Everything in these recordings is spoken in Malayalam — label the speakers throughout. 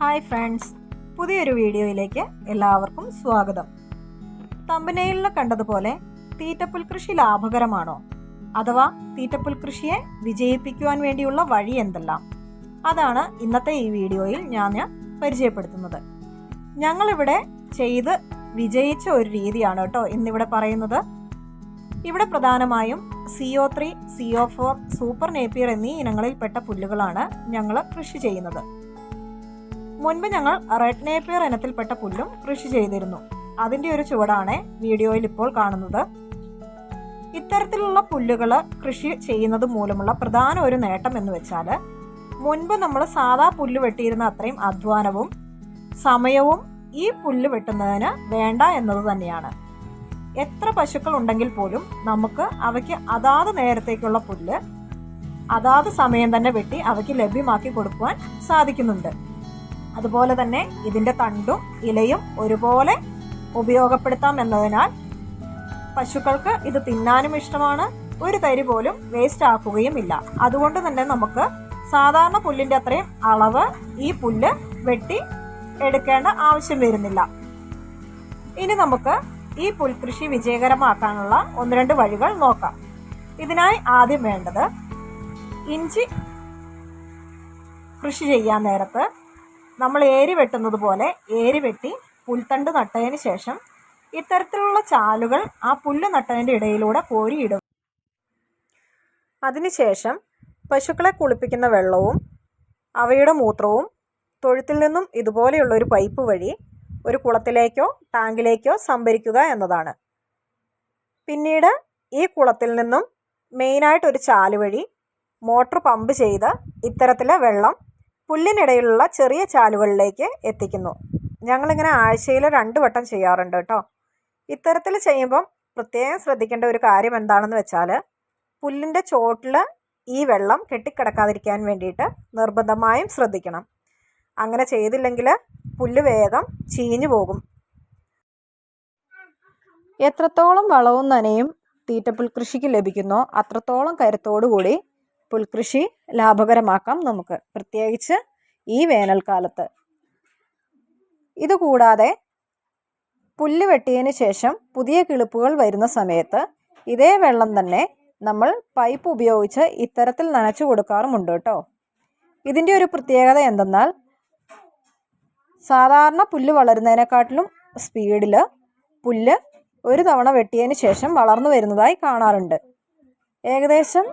Speaker 1: Hi friends. പുതിയൊരു വീഡിയോയിലേക്ക് എല്ലാവർക്കും സ്വാഗതം. തമ്പനയിലിൽ കണ്ടതുപോലെ തീറ്റപ്പുൽ കൃഷി ലാഭകരമാണോ? അഥവാ തീറ്റപ്പുൽ കൃഷിയെ വിജയിപ്പിക്കുവാൻ വേണ്ടിയുള്ള വഴി എന്തെല്ലാം? അതാണ് ഇന്നത്തെ ഈ വീഡിയോയിൽ ഞാൻ പരിചയപ്പെടുത്തുന്നത്. ഞങ്ങളിവിടെ ചെയ്ത് വിജയിച്ച ഒരു രീതിയാണ് കേട്ടോ ഇന്നിവിടെ പറയുന്നത്. ഇവിടെ പ്രധാനമായും CO three CO four super napier എന്നീ ഇനങ്ങളിൽപ്പെട്ട പുല്ലുകളാണ് ഞങ്ങൾ കൃഷി ചെയ്യുന്നത്. മുൻപ് ഞങ്ങൾ റെഡ് നേപ്പിയർ ഇനത്തിൽപ്പെട്ട പുല്ലും കൃഷി ചെയ്തിരുന്നു. അതിന്റെ ഒരു ചുവടാണ് വീഡിയോയിൽ ഇപ്പോൾ കാണുന്നത്. ഇത്തരത്തിലുള്ള പുല്ലുകൾ കൃഷി ചെയ്യുന്നത് മൂലമുള്ള പ്രധാന ഒരു നേട്ടം എന്ന് വെച്ചാൽ മുൻപ് നമ്മൾ സാധാ പുല്ല് വെട്ടിയിരുന്ന അത്രയും അധ്വാനവും സമയവും ഈ പുല്ല് വെട്ടുന്നതിന് വേണ്ട എന്നത് തന്നെയാണ്. എത്ര പശുക്കൾ ഉണ്ടെങ്കിൽ പോലും നമുക്ക് അവയ്ക്ക് അതാത് നേരത്തേക്കുള്ള പുല്ല് അതാത് സമയം തന്നെ വെട്ടി അവയ്ക്ക് ലഭ്യമാക്കി കൊടുക്കുവാൻ സാധിക്കുന്നുണ്ട്. അതുപോലെ തന്നെ ഇതിന്റെ തണ്ടും ഇലയും ഒരുപോലെ ഉപയോഗപ്പെടുത്താം എന്നതിനാൽ പശുക്കൾക്ക് ഇത് തിന്നാനും ഇഷ്ടമാണ്. ഒരു തരി പോലും വേസ്റ്റ് ആക്കുകയും ഇല്ല അതുകൊണ്ട് തന്നെ നമുക്ക് സാധാരണ പുല്ലിന്റെ അത്രയും അളവ് ഈ പുല്ല് വെട്ടി എടുക്കേണ്ട ആവശ്യം വരുന്നില്ല. ഇനി നമുക്ക് ഈ പുൽകൃഷി വിജയകരമാക്കാനുള്ള ഒന്ന് രണ്ട് വഴികൾ നോക്കാം. ഇതിനായി ആദ്യം വേണ്ടത് ഇഞ്ചി കൃഷി ചെയ്യാൻ നേരത്ത് നമ്മൾ ഏരി വെട്ടുന്നത് പോലെ ഏരി വെട്ടി പുൽത്തണ്ട് നട്ടതിന് ശേഷം ഇത്തരത്തിലുള്ള ചാലുകൾ ആ പുല്ല് നട്ടതിന്റെ ഇടയിലൂടെ കോരിയിടും. അതിനുശേഷം പശുക്കളെ കുളിപ്പിക്കുന്ന വെള്ളവും അവയുടെ മൂത്രവും തൊഴുത്തിൽ നിന്നും ഇതുപോലെയുള്ള ഒരു പൈപ്പ് വഴി ഒരു കുളത്തിലേക്കോ ടാങ്കിലേക്കോ സംഭരിക്കുക എന്നതാണ്. പിന്നീട് ഈ കുളത്തിൽ നിന്നും മെയിനായിട്ടൊരു ചാൽ വഴി മോട്ടർ പമ്പ് ചെയ്ത് ഇത്തരത്തിലെ വെള്ളം പുല്ലിനിടയിലുള്ള ചെറിയ ചാലുകളിലേക്ക് എത്തിക്കുന്നു. ഞങ്ങളിങ്ങനെ ആഴ്ചയിൽ രണ്ട് വട്ടം ചെയ്യാറുണ്ട് കേട്ടോ. ഇത്തരത്തിൽ ചെയ്യുമ്പം പ്രത്യേകം ശ്രദ്ധിക്കേണ്ട ഒരു കാര്യം എന്താണെന്ന് വെച്ചാൽ പുല്ലിന്റെ ചോട്ടിൽ ഈ വെള്ളം കെട്ടിക്കിടക്കാതിരിക്കാൻ വേണ്ടിയിട്ട് നിർബന്ധമായും ശ്രദ്ധിക്കണം. അങ്ങനെ ചെയ്തില്ലെങ്കിൽ പുല്ല് വേഗം ചീഞ്ഞു പോകും. എത്രത്തോളം വളവും നനയും തീറ്റപ്പുൽ കൃഷിക്ക് ലഭിക്കുന്നോ അത്രത്തോളം കരുത്തോടുകൂടി പുൽകൃഷി ലാഭകരമാക്കാം നമുക്ക്. പ്രത്യേകിച്ച് ഈ വേനൽക്കാലത്ത്. ഇതുകൂടാതെ പുല്ല് വെട്ടിയതിന് ശേഷം പുതിയ കിളിപ്പുകൾ വരുന്ന സമയത്ത് ഇതേ വെള്ളം തന്നെ നമ്മൾ പൈപ്പ് ഉപയോഗിച്ച് ഇത്തരത്തിൽ നനച്ചു കൊടുക്കാറുമുണ്ട് കേട്ടോ. ഇതിന്റെ ഒരു പ്രത്യേകത എന്തെന്നാൽ സാധാരണ പുല്ല് വളരുന്നതിനെക്കാട്ടിലും സ്പീഡിൽ പുല്ല് ഒരു തവണ വെട്ടിയതിന് ശേഷം വളർന്നു വരുന്നതായി കാണാറുണ്ട്. ഏകദേശം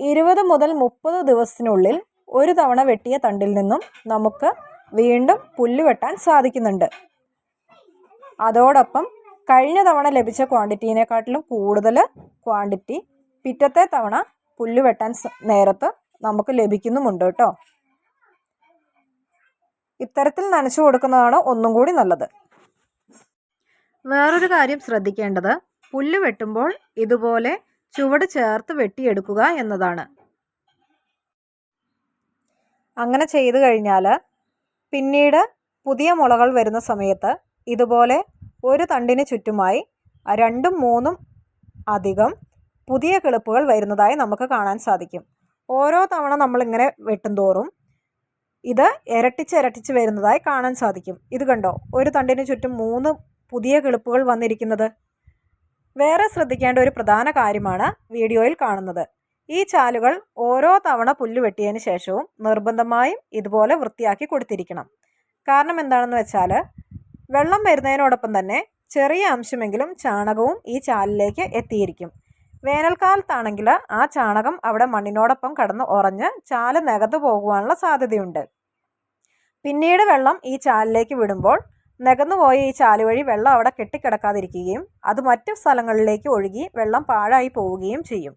Speaker 1: ഇരുപത് മുതൽ മുപ്പത് ദിവസത്തിനുള്ളിൽ ഒരു തവണ വെട്ടിയ തണ്ടിൽ നിന്നും നമുക്ക് വീണ്ടും പുല്ല് വെട്ടാൻ സാധിക്കുന്നുണ്ട്. അതോടൊപ്പം കഴിഞ്ഞ തവണ ലഭിച്ച ക്വാണ്ടിറ്റീനെക്കാട്ടിലും കൂടുതൽ ക്വാണ്ടിറ്റി പിറ്റത്തെ തവണ പുല്ല് വെട്ടാൻ നേരത്ത് നമുക്ക് ലഭിക്കുന്നുമുണ്ട് കേട്ടോ. ഇത്തരത്തിൽ നനച്ചു കൊടുക്കുന്നതാണ് ഒന്നും കൂടി നല്ലത്. വേറൊരു കാര്യം ശ്രദ്ധിക്കേണ്ടത് പുല്ല് വെട്ടുമ്പോൾ ഇതുപോലെ ചുവട് ചേർത്ത് വെട്ടിയെടുക്കുക എന്നതാണ്. അങ്ങനെ ചെയ്തു കഴിഞ്ഞാൽ പിന്നീട് പുതിയ മുളകൾ വരുന്ന സമയത്ത് ഇതുപോലെ ഒരു തണ്ടിന് ചുറ്റുമായി രണ്ടും മൂന്നും അധികം പുതിയ കിളിപ്പുകൾ വരുന്നതായി നമുക്ക് കാണാൻ സാധിക്കും. ഓരോ തവണ നമ്മളിങ്ങനെ വെട്ടും തോറും ഇത് ഇരട്ടിച്ച് ഇരട്ടിച്ച് വരുന്നതായി കാണാൻ സാധിക്കും. ഇത് കണ്ടോ? ഒരു തണ്ടിന് ചുറ്റും മൂന്ന് പുതിയ കിളിപ്പുകൾ വന്നിരിക്കുന്നത്. വേറെ ശ്രദ്ധിക്കേണ്ട ഒരു പ്രധാന കാര്യമാണ് വീഡിയോയിൽ കാണുന്നത്. ഈ ചാലുകൾ ഓരോ തവണ പുല്ല് വെട്ടിയതിന് ശേഷവും നിർബന്ധമായും ഇതുപോലെ വൃത്തിയാക്കി കൊടുത്തിരിക്കണം. കാരണം എന്താണെന്ന് വെച്ചാൽ വെള്ളം വരുന്നതിനോടൊപ്പം തന്നെ ചെറിയ അംശമെങ്കിലും ചാണകവും ഈ ചാലിലേക്ക് എത്തിയിരിക്കും. വേനൽക്കാലത്താണെങ്കിൽ ആ ചാണകം അവിടെ മണ്ണിനോടൊപ്പം കടന്ന് ഉറഞ്ഞ് ചാൽ നികത്തു പോകുവാനുള്ള സാധ്യതയുണ്ട്. പിന്നീട് വെള്ളം ഈ ചാലിലേക്ക് വിടുമ്പോൾ നികന്നുപോയ ഈ ചാലുവഴി വെള്ളം അവിടെ കെട്ടിക്കിടക്കാതിരിക്കുകയും അത് മറ്റു സ്ഥലങ്ങളിലേക്ക് ഒഴുകി വെള്ളം പാഴായി പോവുകയും ചെയ്യും.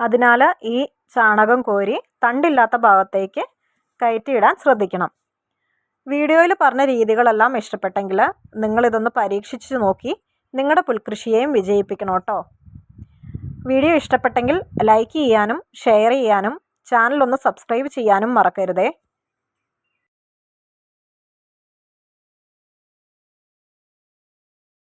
Speaker 1: അതിനാൽ ഈ ചാണകം കോരി തണ്ടില്ലാത്ത ഭാഗത്തേക്ക് കയറ്റിയിടാൻ ശ്രദ്ധിക്കണം. വീഡിയോയിൽ പറഞ്ഞ രീതികളെല്ലാം ഇഷ്ടപ്പെട്ടെങ്കിൽ നിങ്ങളിതൊന്ന് പരീക്ഷിച്ച് നോക്കി നിങ്ങളുടെ പുൽകൃഷിയെയും വിജയിപ്പിക്കണം കേട്ടോ. വീഡിയോ ഇഷ്ടപ്പെട്ടെങ്കിൽ ലൈക്ക് ചെയ്യാനും ഷെയർ ചെയ്യാനും ചാനലൊന്ന് സബ്സ്ക്രൈബ് ചെയ്യാനും മറക്കരുതേ.